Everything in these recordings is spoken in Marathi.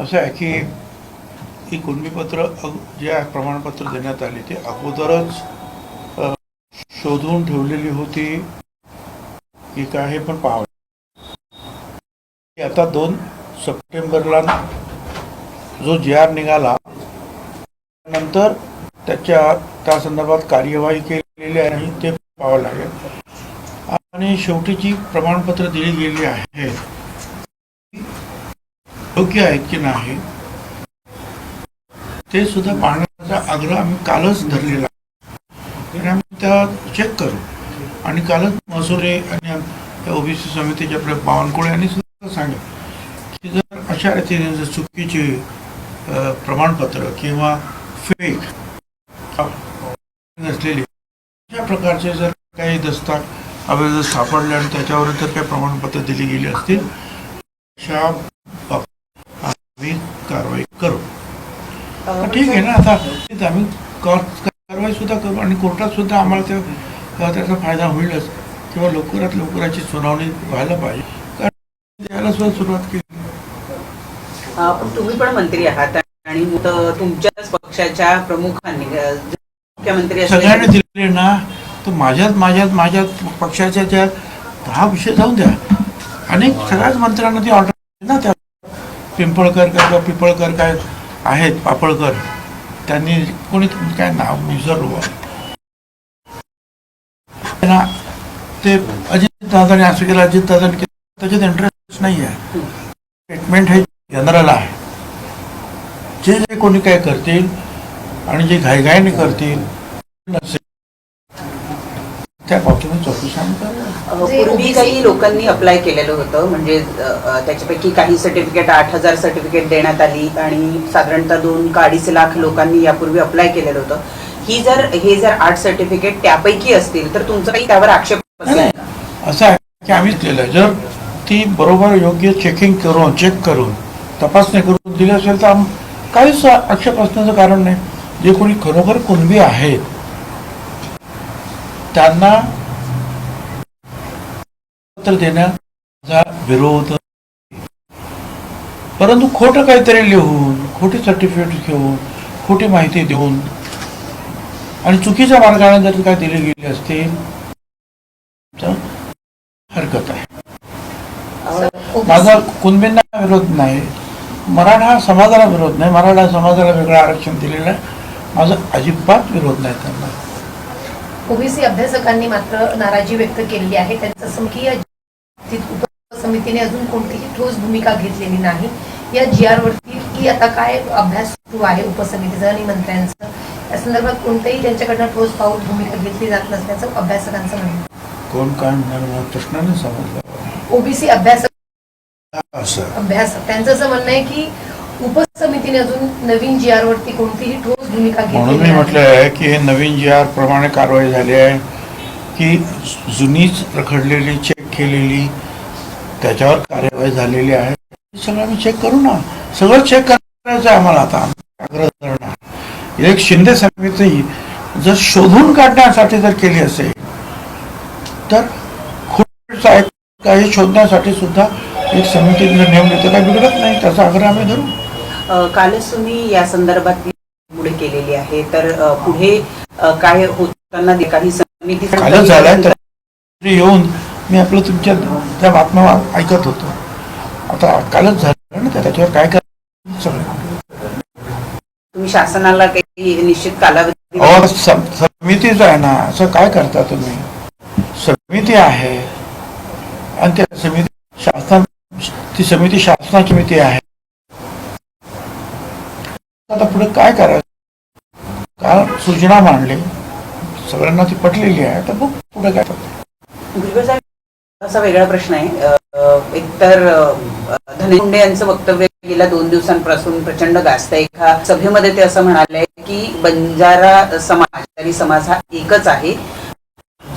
असं आहे की ही कुणबीपत्र अग- जे प्रमाणपत्र देण्यात आले ते अगोदरच शोधून ठेवलेली होती. की काय हे पण पाहावं. आता दोन सप्टेंबरला जो जी आर निघाला नंतर त्याच्या त्या संदर्भात कार्यवाही केलेली आहे नाही ते पाहावं लागेल. आणि शेवटी जी प्रमाणपत्र दिली गेली आहे योग्य आहेत की नाही ते सुद्धा पाहण्याचा आग्रह आम्ही कालच धरलेला आहे. आणि आम्ही त्या चेक करू आणि कालच मसुरे आणि ओबीसी समितीच्या आपल्या बावनकुळे यांनी सुद्धा सांगितलं की जर अशा रीतीने जर चुकीचे प्रमाणपत्र किंवा फेक नसलेली अशा प्रकारचे जर काही दस्ता अवैध सापडले आणि त्याच्यावर जर काही प्रमाणपत्र दिली गेली असतील अशा कारवाई करू. ठीक आहे ना आता आम्ही कर- कारवाई सुद्धा करू आणि कोर्टात सुद्धा आम्हाला त्या त्या- त्याचा फायदा होईलच. किंवा लवकरात लवकराची सुनावणी व्हायला पाहिजे. कारण त्याला सुद्धा सुरुवात केली. तुम्ही पण मंत्री आहात आणि त- तुमच्याच पक्षाच्या प्रमुखांनी मुख्यमंत्री सगळ्यांनी दिलेले ना तर माझ्यात माझ्यात माझ्या पक्षाच्या ज्या दहा विषय जाऊन द्या. अनेक सगळ्याच मंत्र्यांना ती ऑर्डर ना त्या पिंपळकर काय किंवा पिपळकर काय आहेत पापळकर त्यांनी कोणी काय नाव? विसरलो बुवा. त्यांना ते अजित दादाने असं केलं अजित दादाने केलं त्याच्यात इंटरेस्ट नाही आहे. ट्रीटमेंट हे जनरल आहे. जे जे कोणी काय करतील आणि जे घाईघाईने करतील नसेल. त्या बाबतीत चौकशी पूर्वी काही लोकांनी अप्लाय केलेलं होतं. म्हणजे त्याच्यापैकी काही सर्टिफिकेट आठ हजार सर्टिफिकेट देण्यात आली आणि साधारणतः दोन का अडीच लाख लोकांनी यापूर्वी अप्लाय केलेलं होतं. ही जर हे जर आठ सर्टिफिकेट त्यापैकी असतील तर तुमचा काही त्यावर आक्षेप? असं आहे की आम्हीच दिलं. जर ती बरोबर योग्य चेकिंग करून चेक करून तपासणी करून दिली असेल तर काहीच आक्षेप असण्याचं कारण नाही. जे कोणी खरोखर कुणबी आहेत त्यांना पत्र देण्याचा विरोध. परंतु खोटं काहीतरी लिहून खोटी सर्टिफिकेट घेऊन खोटी माहिती देऊन आणि चुकीच्या मार्गाने जर काय दिली गेली असतील हरकत आहे. माझा कुणबींना विरोध नाही मराठा समाजाला विरोध नाही मराठा समाजाला वेगळं आरक्षण दिलेलं आहे. माझा अजिबात विरोध नाही त्यांना. ओबीसी अभ्यासकांनी मात्र नाराजी व्यक्त केलेली आहे. त्यांचं असं की या उपसमितीने अजून कोणतीही ठोस भूमिका घेतलेली नाही. या जी आर वरती की आता काय अभ्यास सुरू आहे उपसमितीचा आणि मंत्र्यांचं या संदर्भात कोणतेही त्यांच्याकडनं ठोस पाऊल भूमिका घेतली जात नसल्याचं अभ्यासकांचं म्हणणं. कोण काय म्हणणार प्रश्नाने समजलं. ओबीसी अभ्यासक अभ्यासक त्यांचं असं म्हणणं आहे की उपसमितीने अजून नवीन जी आर वरती कोणतीही ठोस भूमिका म्हणून मी म्हटलं आहे की हे नवीन जी आर प्रमाणे कारवाई झाली आहे की जुनीच रखडलेली चेक केलेली त्याच्यावर कार्यवाही झालेली आहे. सगळं आम्ही चेक करू ना. सगळं चेक करायचं आहे आम्हाला आता. आग्रह करणार एक शिंदे समिती जर शोधून काढण्यासाठी जर केली असेल तर खोट आहे. का हे शोधण्यासाठी सुद्धा एक समिती नेमली तर काही बिघडत नाही. त्याचा आग्रह आम्ही धरू. कालच तुम्ही या संदर्भात पुढे केलेली आहे. तर पुढे काय होताना काही समिती येऊन मी आपलं तुमच्या त्या बातम्या ऐकत होतो. आता कालच झालं ना त्याच्यावर काय करायचं सगळं. तुम्ही शासनाला काही निश्चित कालावधी समितीच आहे ना असं काय करता तुम्ही? समिती आहे. आणि त्या समिती शासन ती समिती शासनाची समिती आहे. पुढे काय करायचं? काल सूचना मांडली सगळ्यांना ती पटलेली आहे तर बघ पुढे काय करतो भुजबळ साहेब असा वेगळा प्रश्न आहे. एकतर अ, धनंजय यांचं वक्तव्य गेल्या दोन दिवसांपासून प्रचंड गाजत आहे एका सभेमध्ये ते असं म्हणाले की बंजारा समाज समाज हा एकच आहे.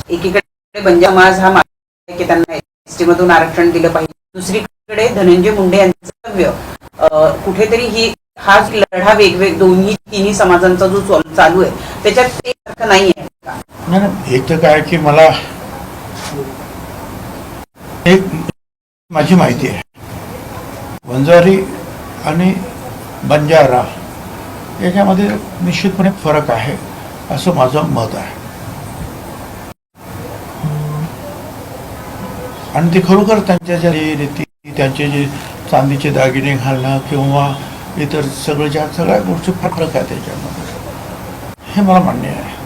एकीकडे बंजारा समाज हा की त्यांना एसटी मधून आरक्षण दिलं पाहिजे. दुसरीकडे धनंजय मुंडे यांचं वक्तव्य कुठेतरी ही हा लढा वेगवेग दोन्ही तिन्ही समाजांचा जो चालू आहे त्याच्यात ते अर्थ नाही आहे हे एक तर काय की मला एक माझी माहिती आहे. वंजारी आणि बंजारा याच्यामध्ये निश्चितपणे फरक आहे असं माझं मत आहे. आणि ते खरोखर त्यांच्या ज्या रीती त्यांचे जे चांदीचे दागिने घालणं किंवा इतर सगळ्या सगळ्या गोष्टी फरक आहे त्याच्यामध्ये. हे मला मान्य आहे.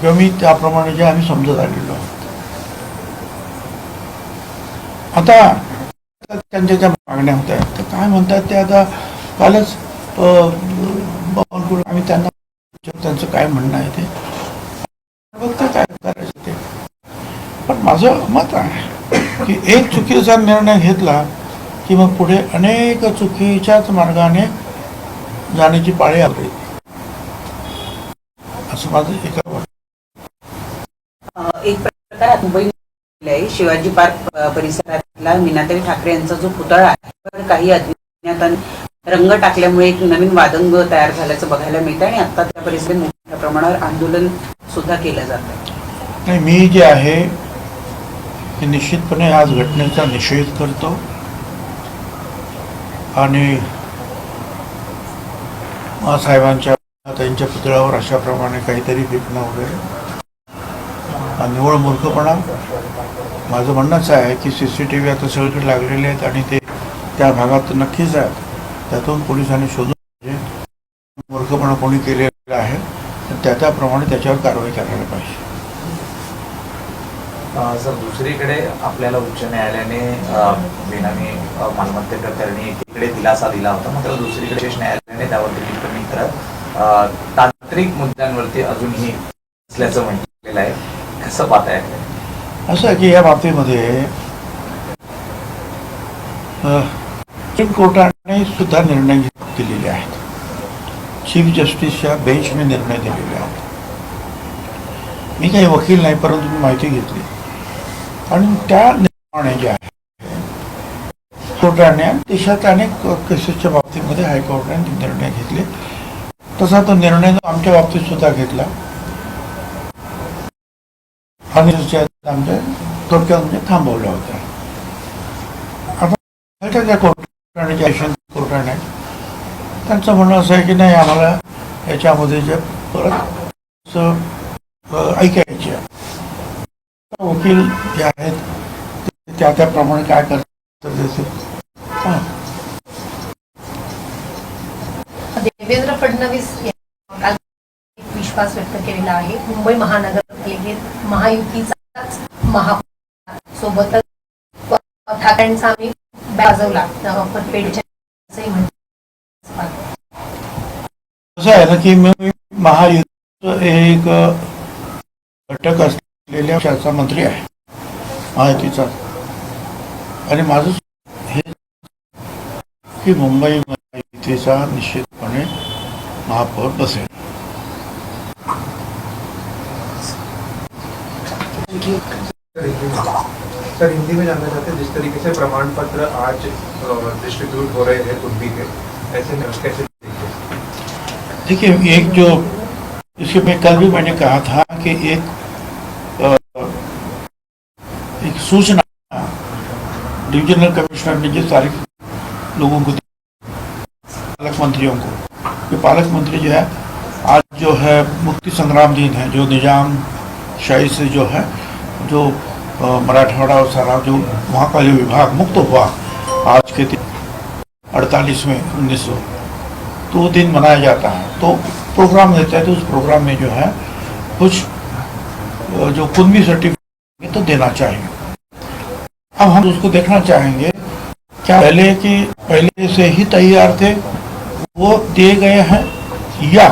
किंवा मी त्याप्रमाणे जे आम्ही समजत आलेलो आहोत. आता त्यांच्या ज्या मागण्या होत्या तर काय म्हणतात ते आता कालच आम्ही त्यांना त्यांचं काय म्हणणं आहे ते. बघतो काय करायचं ते. पण माझं मत आहे की एक चुकीचा निर्णय घेतला की मग पुढे अनेक चुकीच्याच मार्गाने जाण्याची पाळी आली असं माझं एका एक प्रकार शिवाजी पार्क परिसरातला मीनाताई ठाकरे यांचा जो पुतळा आहे काही अज्ञातांनी रंग टाकल्यामुळे एक नवीन वादंग तयार झाल्याचं बघायला मिळतं आणि आता त्या परिसरात मोठ्या प्रमाणावर आंदोलन सुद्धा केलं जात नाही मी जे आहे निश्चितपणे आज घटनेचा निषेध करतो. आणि साहेबांच्या त्यांच्या पुतळ्यावर अशाप्रमाणे काहीतरी फेकणं वगैरे हा निव्वळ मूर्खपणा. माझं म्हणणंच आहे की सी सी टी व्ही आता सगळीकडे लागलेले आहेत आणि ते त्या भागात नक्कीच आहेत. त्यातून पोलिसांनी शोधून पाहिजे मूर्खपणा कोणी केलेला आहे तर त्या त्याप्रमाणे त्याच्यावर कारवाई करायला पाहिजे. सर दुसरीकडे आपल्याला उच्च न्यायालयाने बेनामी अ, प्रकरणी एकीकडे दिलासा दिला होता मात्र दुसरीकडे विशेष न्यायालयाने त्यावरती टिप्पणी करत तांत्रिक मुद्द्यांवरती अजूनही असल्याचं म्हटलेलं आहे. कसं पाहताय असं आहे की या बाबतीमध्ये सुप्रीम कोर्टाने सुद्धा निर्णय दिलेले आहेत. चीफ जस्टिसच्या बेंचने निर्णय दिलेले आहेत. मी काही वकील नाही परंतु मी माहिती घेतली. आणि त्या निर्णयाने ज्या कोर्टाने देशात अनेक केसेसच्या बाबतीमध्ये हायकोर्टाने निर्णय घेतले. तसा तो निर्णय आमच्या बाबतीत सुद्धा घेतला. आणि आमच्या थोडक्यात म्हणजे थांबवल्या होत्या. आता त्या कोर्टाने कोर्टाने त्यांचं म्हणणं असं आहे की नाही आम्हाला याच्यामध्ये जे परत ऐकायचे वकील जे आहेत त्या त्याप्रमाणे काय करतात देवेंद्र फडणवीस यांनी विश्वास व्यक्त केलेला आहे. मुंबई महानगरपालिकेत महायुतीचाच महापौर सोबतच ठाकरेंचा आम्ही बाजवला कसं आहे ना की मी महायुतीचं एक घटक असलेल्या पक्षाचा मंत्री आहे. महायुतीचा आणि माझं हे की मुंबई महायुतीचा निश्चितपणे महापौर बसेल. सर हिंदी में जानना चाहते हैं जिस तरीके से प्रमाण पत्र आज डिस्ट्रीब्यूट हो रहे हैं कुंभी के ऐसे कैसे देखिए एक जो इसके में कल भी मैंने कहा था कि एक सूचना। डिविजनल कमिश्नर ने जिस तारीख लोगों को पालक मंत्रियों को ये पालक मंत्री जो है, आज जो है मुक्ति संग्राम दिन है, जो निज़ाम शाही से जो है, जो मराठवाड़ा और सारा जो वहाँ का जो विभाग मुक्त हुआ, आज के दिन अड़तालीस में उन्नीस सौ तो वो दिन मनाया जाता है। तो प्रोग्राम देते है तो उस प्रोग्राम में जो है, कुछ जो कुंभी सर्टिफिकेट तो देना चाहिए। अब हम उसको देखना चाहेंगे। क्या पहले की, पहले से ही तैयार थे? वो दिए गए हैं या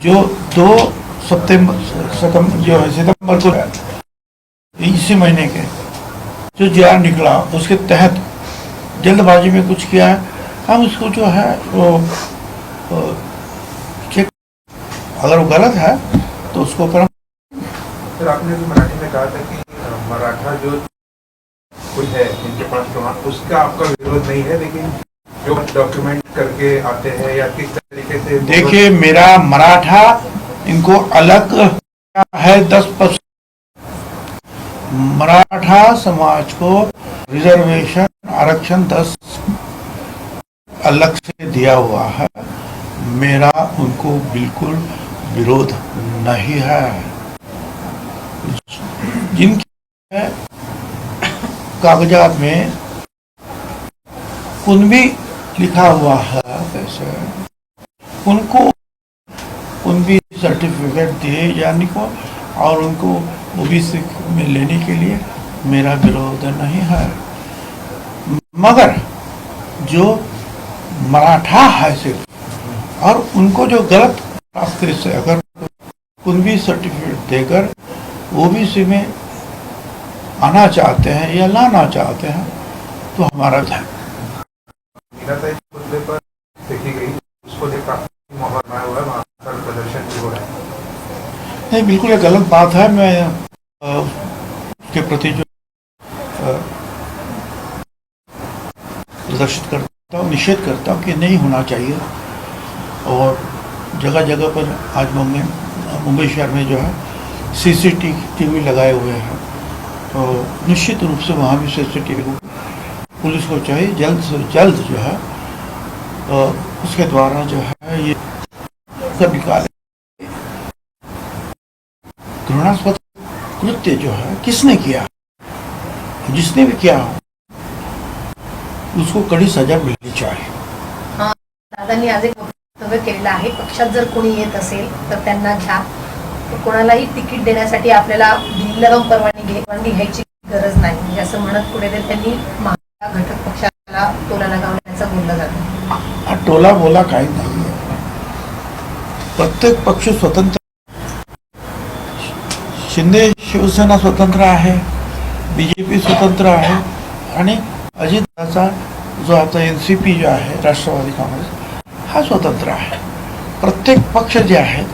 जो दो सितंबर जो है, सितंबर को इसी महीने के, जो जी निकला, उसके तहत जल्दबाजी में कुछ किया है। हम उसको जो है, वो चेक अगर वो गलत है तो उसको सर, आपने मराठी में कहा था कि, मराठा जो कोई है जिनके पास प्रमाण उसका आपका विरोध नहीं है, लेकिन जो डॉक्यूमेंट करके आते हैं या किस तरीके से देखिए, मेरा मराठा इनको अलग है, दस परसेंट। मराठा समाज को रिजर्वेशन आरक्षण दस अलग से दिया हुआ है। मेरा उनको बिल्कुल विरोध नहीं है। जिनके कागजात में कुनबी लिखा हुआ है कैसे उनको कुनबी सर्टिफिकेट दिए जाने को, और उनको ओबीसी में लेने के लिए मेरा विरोध नहीं है। मगर जो मराठा है सिर्फ़, और उनको जो गलत रास्ते से अगर कुनबी सर्टिफिकेट देकर ओबीसी में आना चाहते हैं या लाना चाहते हैं तो हमारा है के है नहीं बिल्कुल एक गलत बात है मैं उसके प्रति जो प्रदर्शित करता हूँ निषेध करता हूँ कि नहीं होना चाहिए। और जगह जगह पर आज मुंबई मुंबई शहर में जो है सीसीटीवी लगाए हुए हैं। निश्चित रूप से वहाँ भी सेंसिटिव पुलिस को चाहिए जल्द से जल्द जो है उसके द्वारा जो है ये सब निकाले। घृणास्पद कृत्य जो है किसने किया? जिसने भी किया हो उसको कड़ी सजा मिलनी चाहिए। दादांनी आज एक वक्तव्य केलेलं आहे पक्षात जर कोणी येत असेल तर त्यांना घ्या. कोणालाही तिकीट देण्यासाठी आपल्याला दिल्लीला जाऊन परवानगी परवानगी घ्यायची गरज नाही. म्हणजे असं म्हणत पुढे त्यांनी घटक पक्षाला टोला लगावण्याचं बोललं जातं. टोला बोला काही नाही. प्रत्येक पक्ष स्वतंत्र शिंदे शिवसेना स्वतंत्र आहे बीजेपी स्वतंत्र आहे आणि अजितदाचा जो आता एन सी पी जो आहे राष्ट्रवादी काँग्रेस हा स्वतंत्र आहे. प्रत्येक पक्ष जे आहेत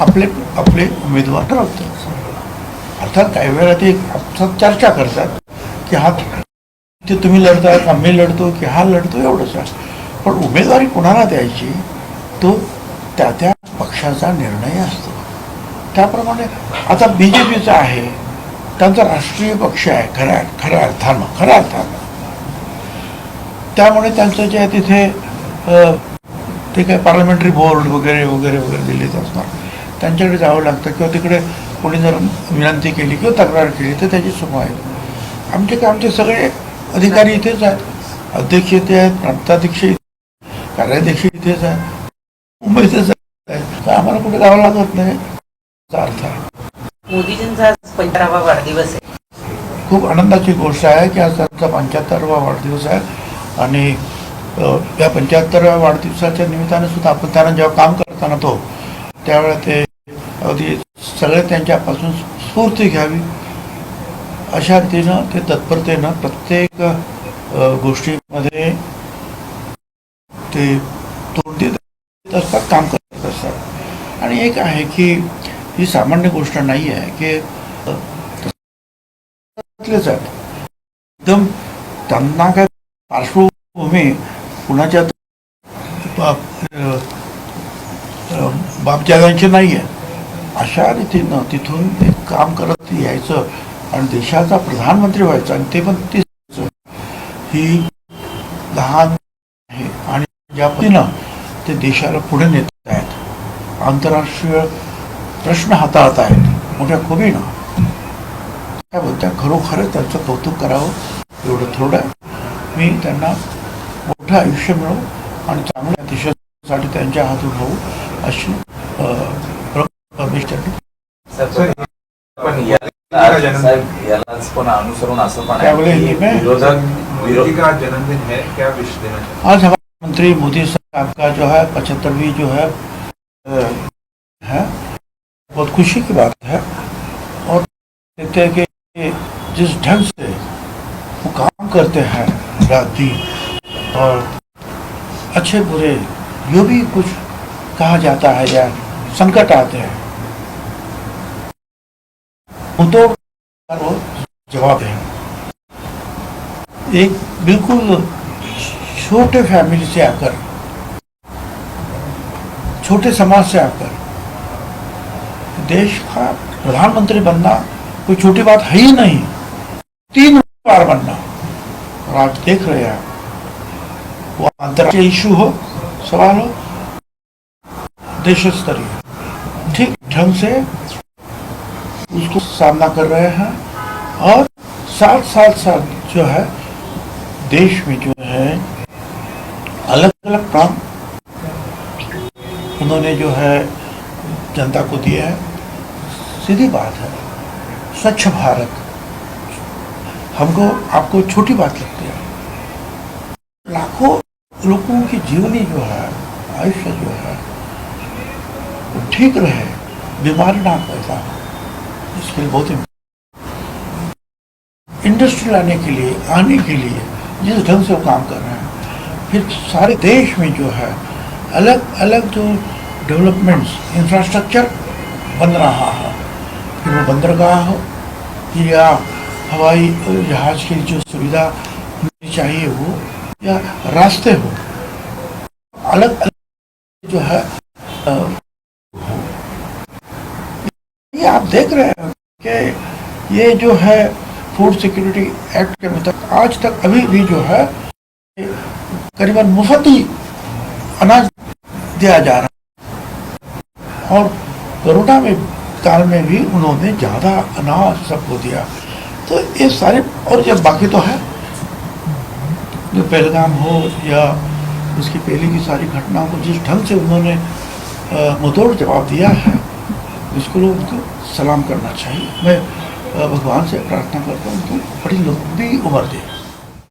आपले आपले उमेदवार ठरवतात. अर्थात काही वेळा ते आपसात चर्चा करतात की हा ते तुम्ही लढता आम्ही लढतो की हा लढतो एवढंच पण उमेदवारी कोणाला द्यायची? तो त्या त्या पक्षाचा निर्णय असतो. त्याप्रमाणे आता बी जे पीचा आहे. त्यांचा राष्ट्रीय पक्ष आहे. खऱ्या खऱ्या अर्थानं खऱ्या अर्थानं. त्यामुळे त्यांचं जे तिथे ते काय पार्लमेंटरी बोर्ड वगैरे वगैरे वगैरे दिलेच असणार. त्यांच्याकडे जावं लागतं किंवा तिकडे कोणी जर विनंती केली किंवा तक्रार केली तर त्याची सुनवाई होते. आमचे काय आमचे सगळे अधिकारी इथेच आहेत. अध्यक्ष इथे आहेत प्रांताध्यक्ष कार्याध्यक्ष इथेच आहेत मुंबईतच आहेत. तर आम्हाला कुठे जावं लागत नाही. याचा अर्थ आहे मोदीजींचा आज पंधरावा वाढदिवस आहे. खूप आनंदाची गोष्ट आहे की आज त्यांचा पंच्याहत्तरवा वाढदिवस आहे. आणि या पंच्याहत्तरव्या वाढदिवसाच्या निमित्ताने सुद्धा आपण त्यांना जेव्हा काम करताना तो त्यावेळेला ते अगदी सगळे त्यांच्यापासून स्फूर्ती घ्यावी. अशा रीतीनं ते तत्परतेनं प्रत्येक गोष्टीमध्ये ते तोंड देत असतात काम करत असतात. आणि एक आहे की ही सामान्य गोष्ट नाही आहे की एकदम त्यांना काय पार्श्वभूमी कुणाच्या बाप- अ, नाही आहे अशा रीतीनं तिथून ते काम करत यायचं आणि देशाचा प्रधानमंत्री व्हायचं आणि ते पण तीच ही लहान आहे आणि ज्या पद्धतीनं ते देशाला पुढे नेत आहेत. आंतरराष्ट्रीय प्रश्न हाताळत आहेत. मोठ्या खुबीनं. त्याबद्दल खरोखरच त्यांचं कौतुक करावं एवढं थोडं. मी त्यांना मोठं आयुष्य मिळवू आणि चांगल्या देशासाठी त्यांच्या हातून राहू अशी सर, सर, चाहते आज हमारे मंत्री मोदी साहब का जो है पचहत्तरवीं जो है है बहुत खुशी की बात है। और कहते हैं कि जिस ढंग से वो काम करते हैं रात दिन और अच्छे बुरे जो भी कुछ कहा जाता है या संकट आते हैं। वो तो वो जवाब है एक बिल्कुल छोटे फैमिली से आकर, छोटे समाज से आकर, देश का प्रधानमंत्री बनना कोई छोटी बात है ही नहीं। तीन बार बनना। और आज देख रहे हैं, वो अंतर्राष्ट्रीय इशू हो, सवाल हो देश स्तरीय ठीक ढंग से उसको सामना कर रहे हैं और साथ साथ साथ जो है, देश में जो है अलग अलग काम उन्होंने जो है, जनता को दिया है। सीधी बात है, स्वच्छ भारत। हमको, आपको छोटी बात लगती है। लाखों लोगों की जीवनी जो है, आयुष्य जो है ठीक रहे, बीमारी ना पैदा हो इसके लिए बहुत इंडस्ट्री लाने के लिए, आने के लिए, जिस ढंग से वो काम कर रहे हैं, फिर सारे देश में जो है अलग अलग जो डेवलपमेंट्स इंफ्रास्ट्रक्चर बन रहा है। फिर वो बंदरगाह हो या हवाई जहाज़ की जो सुविधा चाहिए वो या रास्ते हो अलग अलग जो है हो ये आप देख रहे हैं कि ये जो है फ़ूड सिक्योरिटी एक्ट के मुताबिक आज तक अभी भी जो है करीबन मुफ़्त ही अनाज दिया जा रहा है। और कोरोना में काल में भी उन्होंने ज़्यादा अनाज सबको दिया। तो ये सारे और जब बाकी तो है। जो पहलगाम हो या उसकी पहले की सारी घटनाओं को जिस ढंग से उन्होंने मुंहतोड़ जवाब दिया है इसको लोग उनको सलाम करना चाहिए। मैं भगवान से प्रार्थना करता हूँ उनको बड़ी लंबी उम्र दे।